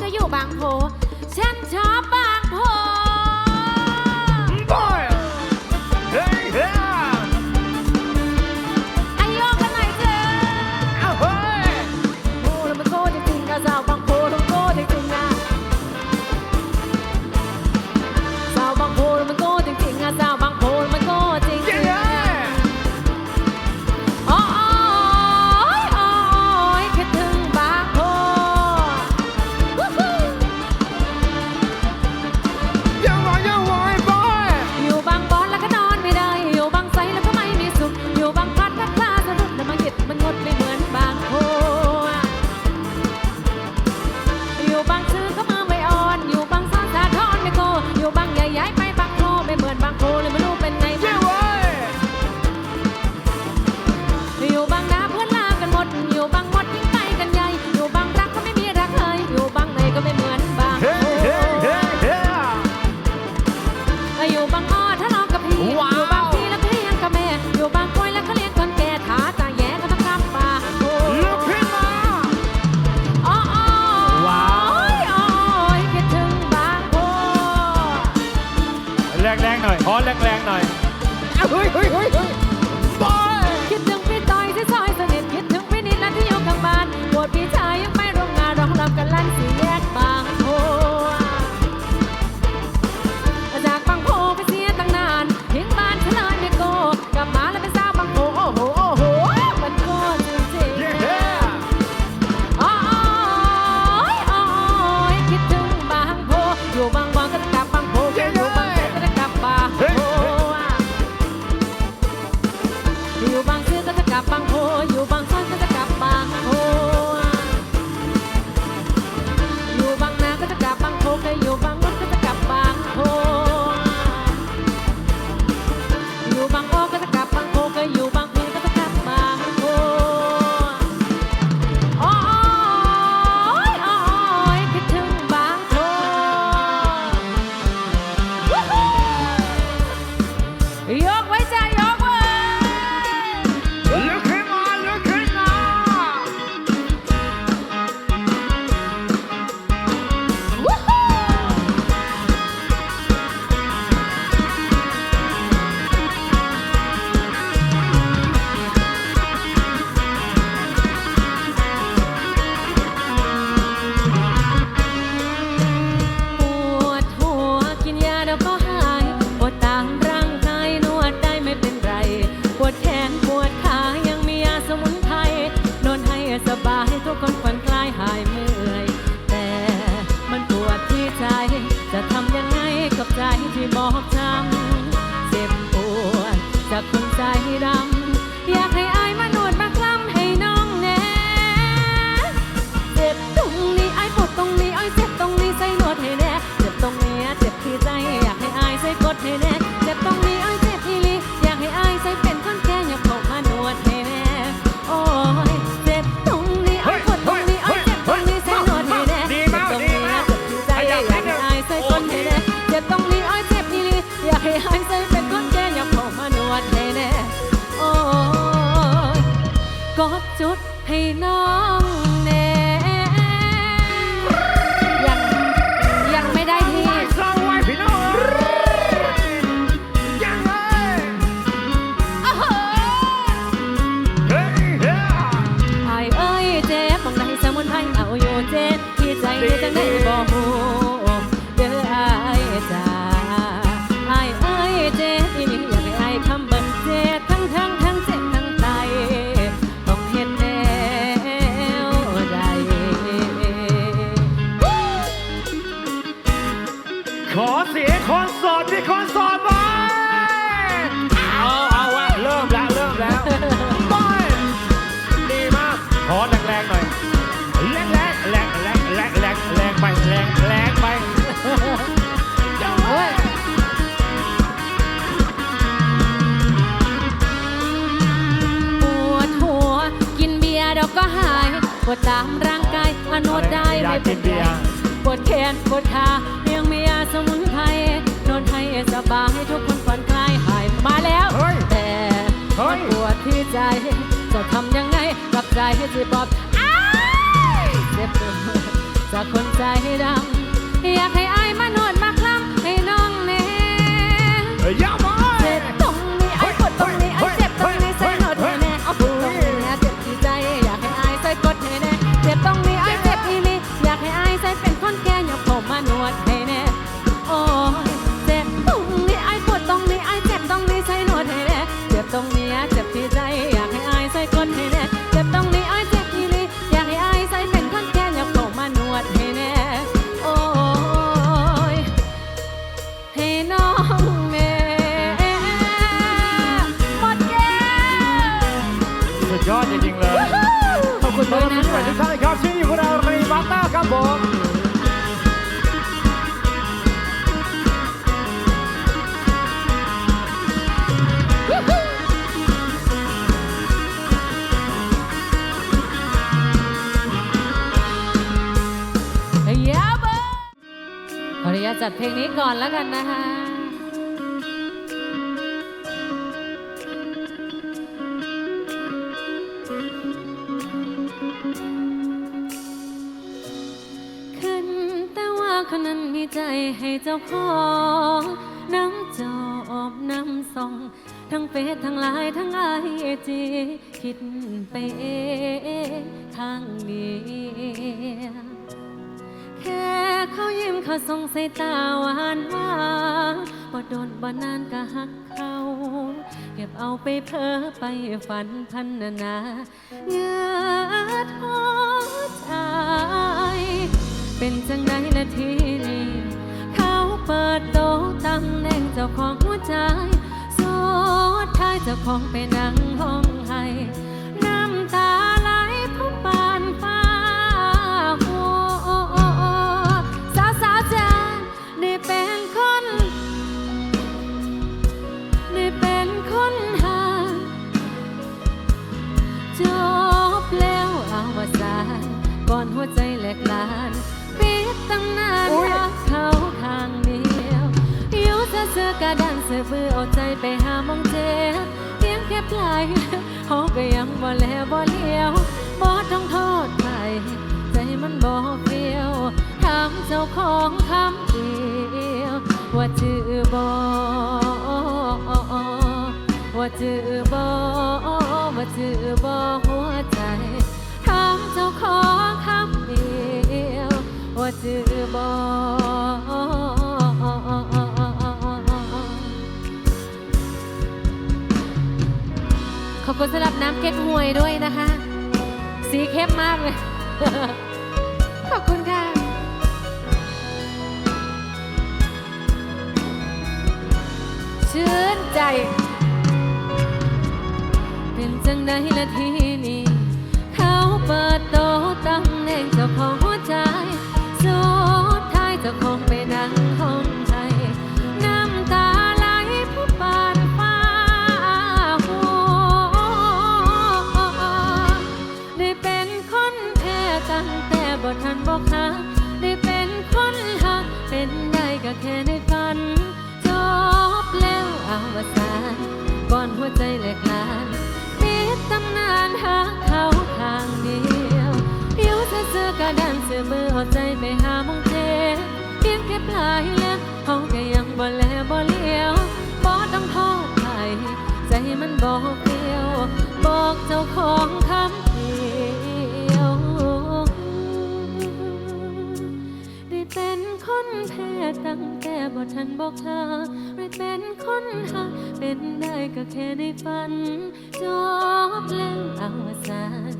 ก็อยู่บางโพ ฉันชอบบางโพ เฮ้ยเฮ้ย สิบอบอ้ายเจ็บตัวจากคนใจดำ วัสดีทุกท่านครับชื่ออยู่กับเรารีบัตเตอร์ครับผมขออนุญาตจัดเพลงนี้ก่อนแล้วกันนะคะ คนนั้นมีใจให้เจ้าของน้ำจอบน้ำส่อง ทั้งเฟซทั้งไลน์ทั้งไอจี คิดไปเองทางเดียวแค่เขายิ้มเขาส่งสายตาหวานหวานบ่โดนบ่นานก็หักเขาเก็บเอาไปเพ้อไปฝันพันนานาเงือดหัวใจ เป็นจังไดนาทีนี้ เขาเปิดโตะตำแหน่งเจ้าของหัวใจสุดท้ายเจ้าของไปนั่งห้องให้น้ำตาไหลพุ่งปานฟ้าหัวสาวสาวๆจ้าได้เป็นคนได้เป็นคนหาจบแล้วอาวสานก่อนหัวใจแหลกลาน กระดันเสือเบื่อเอาใจไปหามองเจ็บเพียงแค่ปลายเขาก็ยังบ่แลบ่เลี้ยวบ่ต้องโทษใครใจมันบ่เฟียวถามเจ้าของคำเดียวว่าจือบ่ว่าจือบ่ว่าจือบ่หัวใจถามเจ้าของคำเดียวว่าจือบ่ ขอบคุณสำหรับน้ำเก๊กฮวยด้วยนะคะ สีเข้มมากเลย ขอบคุณค่ะ ชื่นใจ เป็นจังใดละทีนี้ เขาเปิดต วใจแหลกลานปิดตำนานหาเขาทางเดียวเดี๋ยวเธอเจอกระดานเสือมือเอาใจไปหามองเจเพียงแค่ปลายเล็บเขาก็ยังบ่แลบ่เลี้ยวบ่ต้องทษใครใจมันบ่เปลี่ยว บอกเจ้าของคำเดียวได้เป็นคนแพ้ตั้งแต่บ่ทันบอกเธอ นคนหักเป็นได้ก็แค่ได้ฝันจบแล้วอวสาน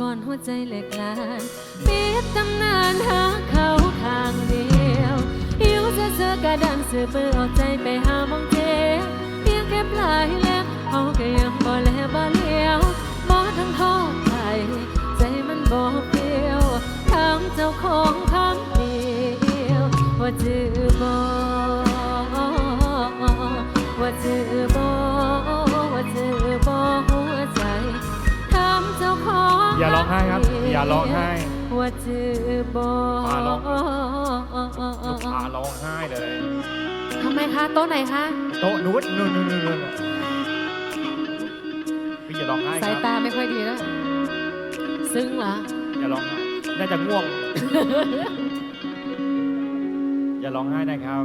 ก่อนหัวใจแหลกลานปิดตำนานหาเขาทางเดียวหิวจะเจอกระดันสือเบื่อเอาใจไปหามองเจ็บเพียงแค่ปลายเล็บเขาก็ยังบ่แลบ่เลี้ยวบ่ทั้งโทษใครใจมันบ่เปลี่ยวถามเจ้าของคำเดียวว่าจือบ่ ว่าเธอบอว่าเธอบอหัวใจถาเจ้าของอย่าร้องไห้ครับ อย่าร้องไห้ ว่าเธอบอพาร้อง ลูไห้เลย ทำไมคะโต๊ะไหนคะ โต๊ะนู้นนู่นนู่นนู่นพี่อย่าร้องไห้คสายตาไม่ค่อยดีแล้ว ซึ้งเหรอ อย่าร้องไห้น่าจะง่วง อย่าร้องไห้นะครับ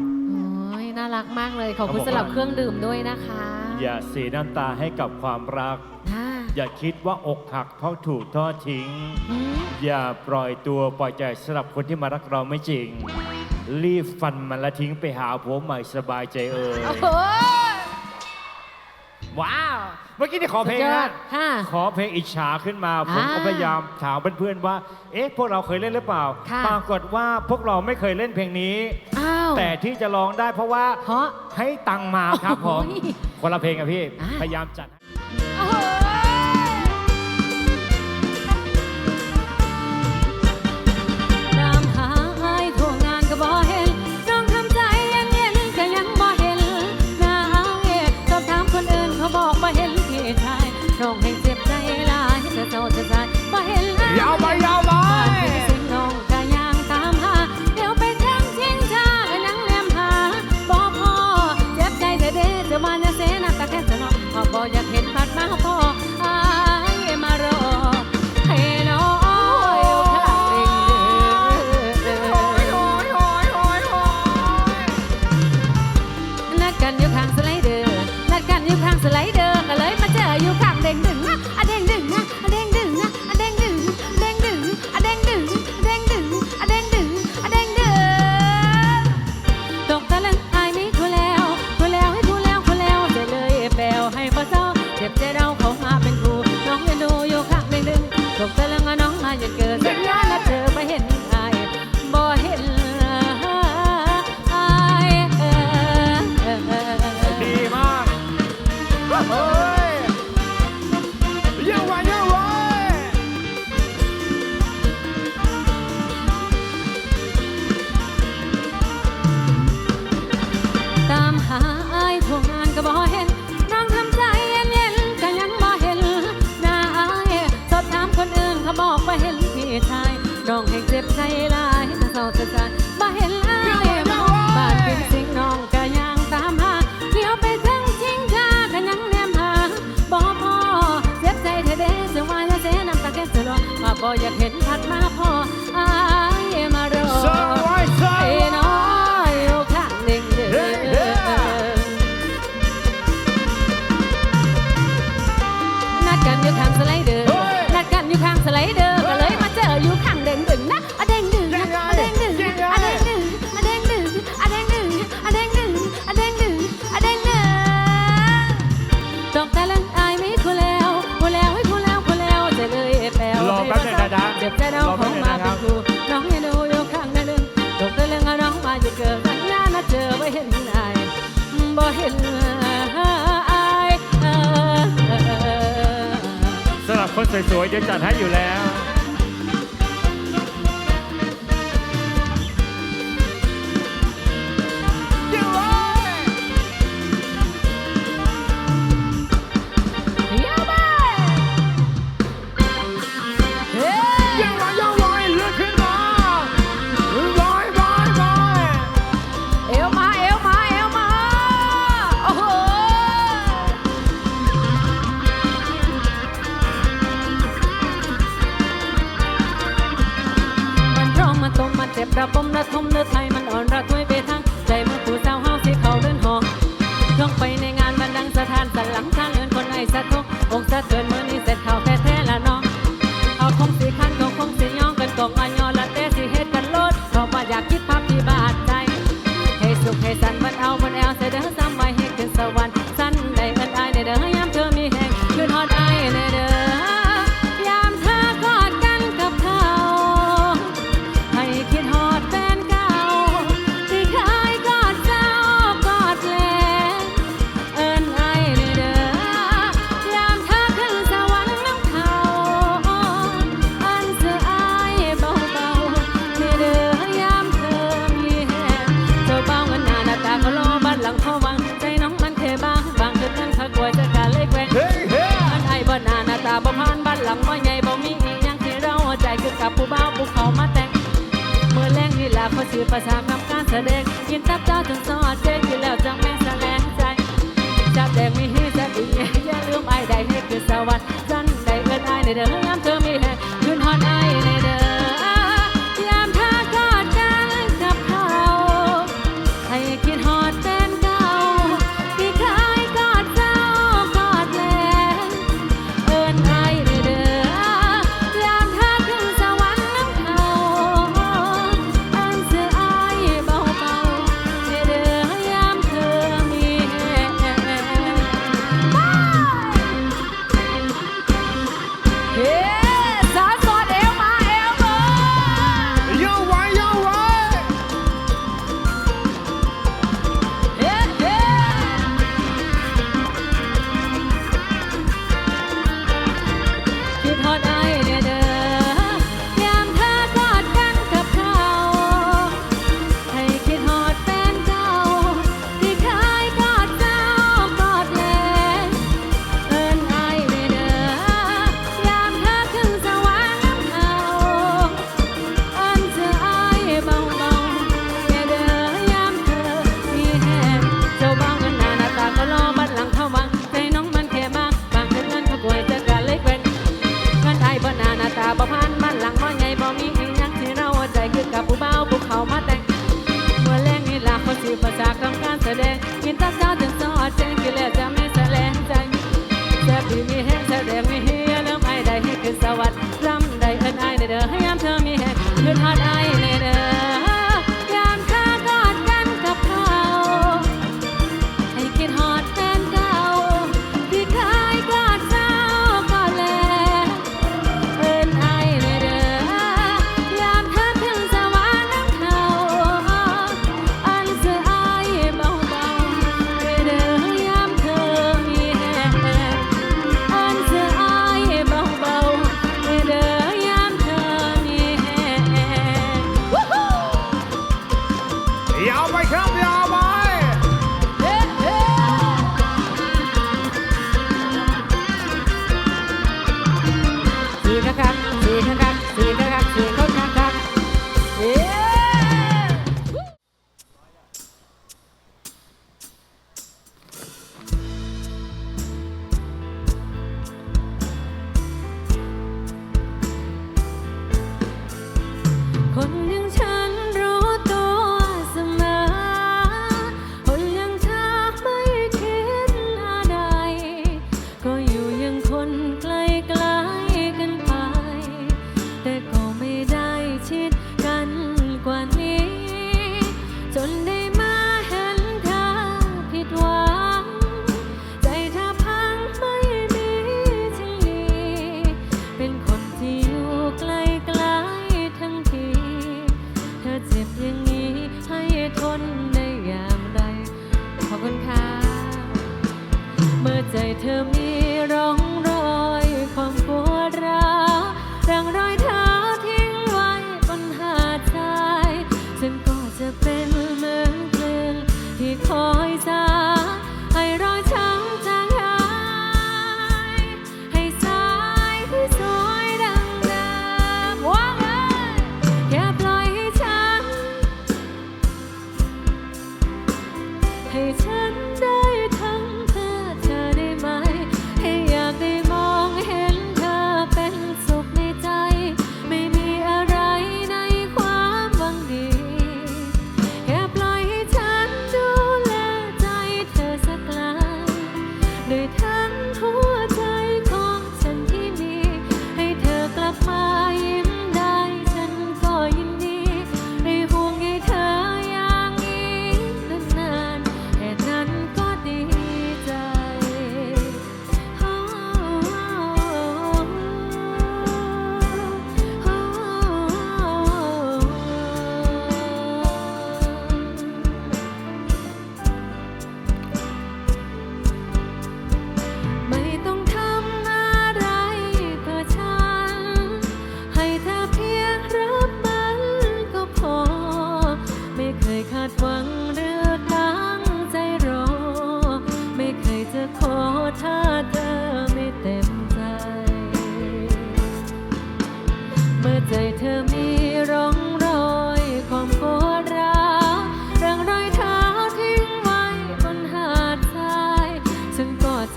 น่ารักมากเลย ขอบคุณสำหรับเครื่องดื่มด้วยนะคะ อย่าเสียน้ำตาให้กับความรัก อย่าคิดว่าอกหักเพราะถูกทอดทิ้ง อย่าปล่อยตัวปล่อยใจสำหรับคนที่มารักเราไม่จริง รีบฟันมันและทิ้งไปหาผัวใหม่สบายใจเอ่ยว้าว เมื่อกี้นี่ขอเพลงนะขอเพลงอิจฉาขึ้นมา ผมก็พยายามถามเพื่อนๆว่า เอ๊ะ พวกเราเคยเล่นหรือเปล่า ปรากฏว่าพวกเราไม่เคยเล่นเพลงนี้ แต่ที่จะลองได้เพราะว่าให้ตังมาครับผม คนละเพลงอะพี่ พยายามจัดให้ สวยๆเดี๋ยวจัดให้อยู่แล้ว ผู้บ่าวผู้เขามาแต่งเมื่อแรงนี่แหละเขาสื่อประชาคำการแสดงยินตับเจ้าถึงซอดเจ๊กินแล้วจังแม่แสลงใจจับแดงมีฮีแซ่บอีกอย่าลืมไอ้ได้เฮ็ดคือสวัสดิ์จันได้เอื้อนไอ้ในเดิอน้ำเธอ วัสดี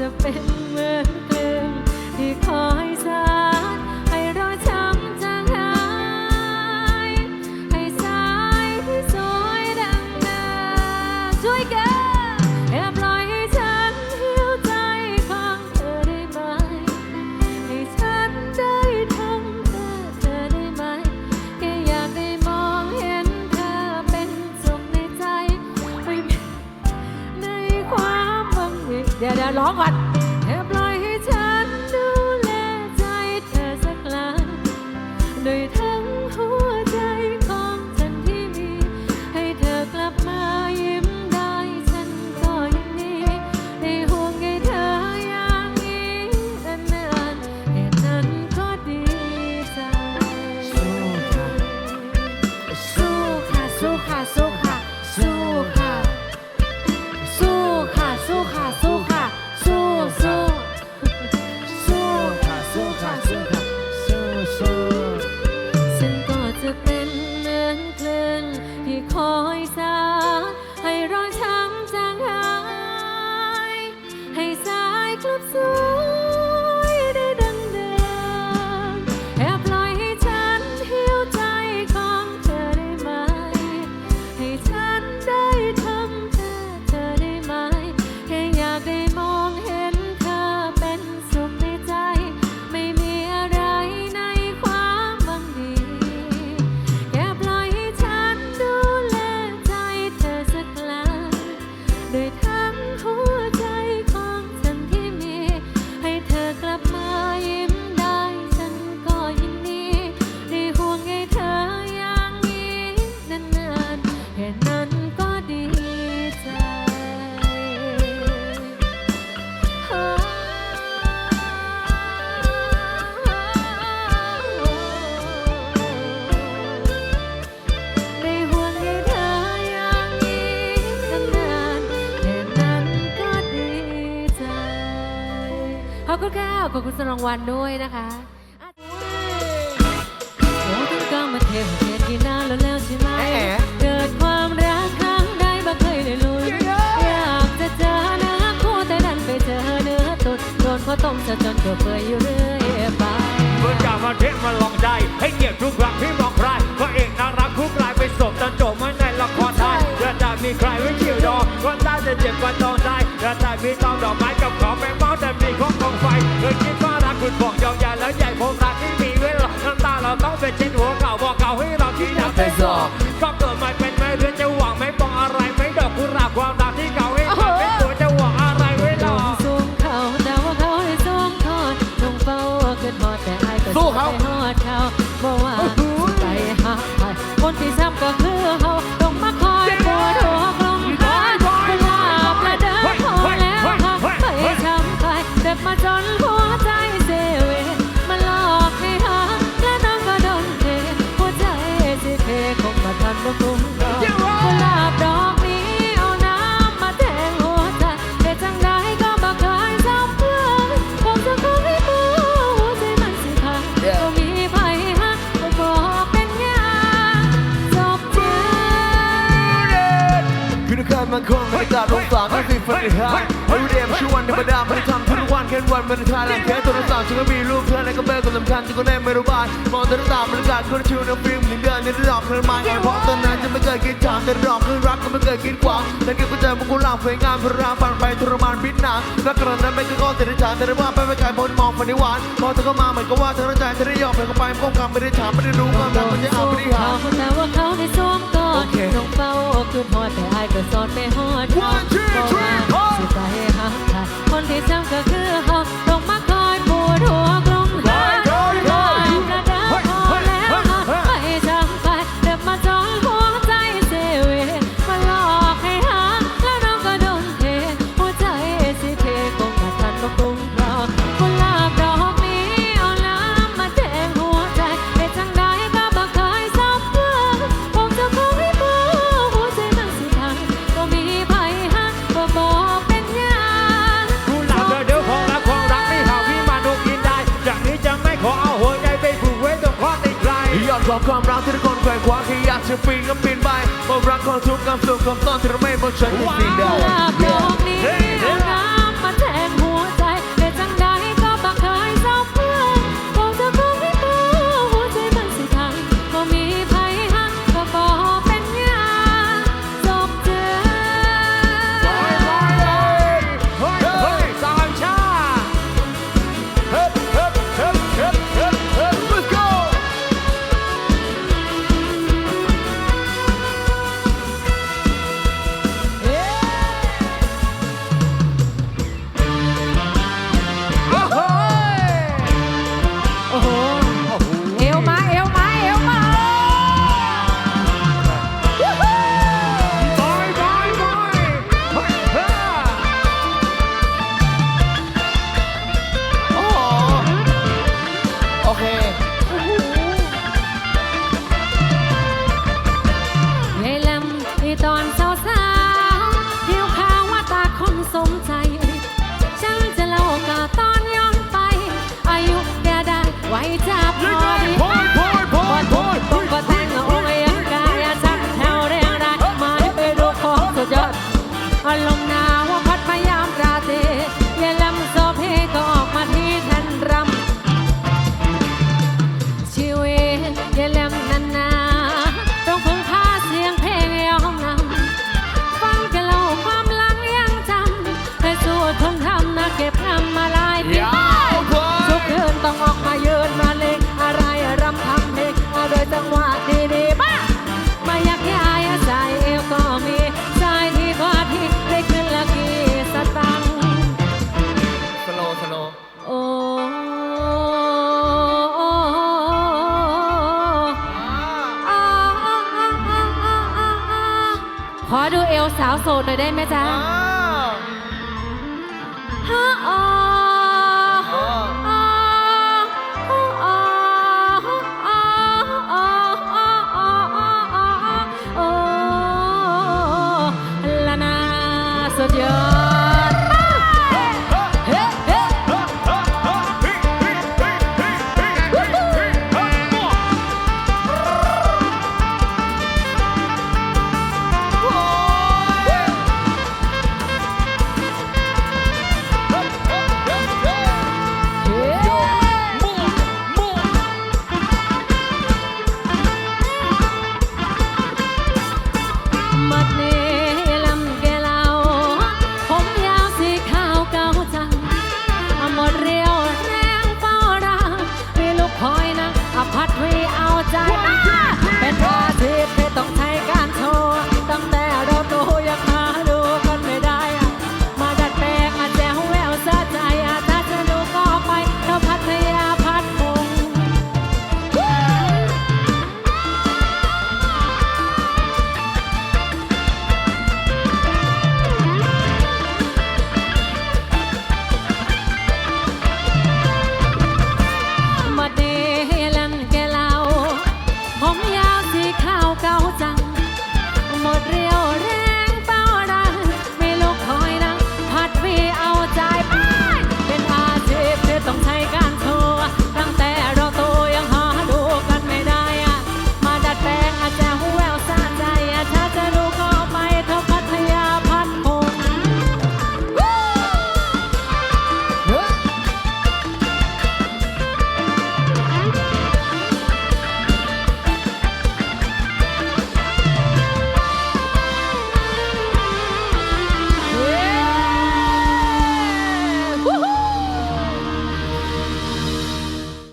The. finish. Hassle. วขอบคุณสำหรับรางวัลด้วยนะคะอะโอ้ถึงกำมาเทวเทศกี่นานแล้วแล้วใช่ไหมแหมเกิดความรักครั้งใดบ่เคยได้ลุ้นอยากจะเจอเนื้อคู่แต่ดันไปเจอเนื้อตุดโดนข้าวต้มจะจนตัวเปื่อยอยู่เรื่อยไปเมื่อจากมาเทศมาลองใจ ให้เกียรติทุกครั้งที่มองใครก็เอกน่ารักคู่กลายไปสมจนจบไม่ในละครไทยเดี๋ยวจะมีใครไว้เกี่ยวดองก็น่าจะเจ็บกว่าตองใจเดี๋ยวจะมีตองดอกไม้ มันคงบรรยากาศลงสารทั้งสี่ฝันในหายไอ้เดียมชื่อวันธรรมดาไม่ได้ทำทุกวันแค่วันมันทานแรงแค่ตัวสาวฉันก็มีรูปเธอในกระเบื้องก็สำคัญฉันก็แน่ไม่รู้บ้านมองแต่ตามบรรยากาศคนชิวในฟิล์มหนึ่งเดือนในระดับเธอมาไงเพราะตอนนั้นจะไม่เคยคิดถามแต่รอบคือรักก็ไม่เคยคิดกว้างแต่เก็บกุญแจมุกุหลาบสวยงามพระรามผ่านไปทรมานพิษหนารักกระนั้นไม่เคยก็เสียใจแต่ได้ว่าไปไม่ไกลพ้นมองฝันในหวานพอเธอเข้ามาเหมือนกับว่าเธอตั้งใจเธอได้ยอมไปเข้าไปก้มกำไม่ได้ถามไม่ได้รู้ความรักมันจะเอาไม่ได้หาแต่ว่าเขาได้สวมกอดโอเคน้องเฝ้าคือหอดแต่อายก็สอนไม่หอด One, two, บอก three, ว่า four สิใจหักใครคนที่จำก็คือเขาต้องมา รักที่ทุกคนแขวนคว้าแค่อยากจะปีนก็ปีนไปความรักความทุกข์ความสุขความซ่อนที่เราไม่บอกฉันจะสิ่งใด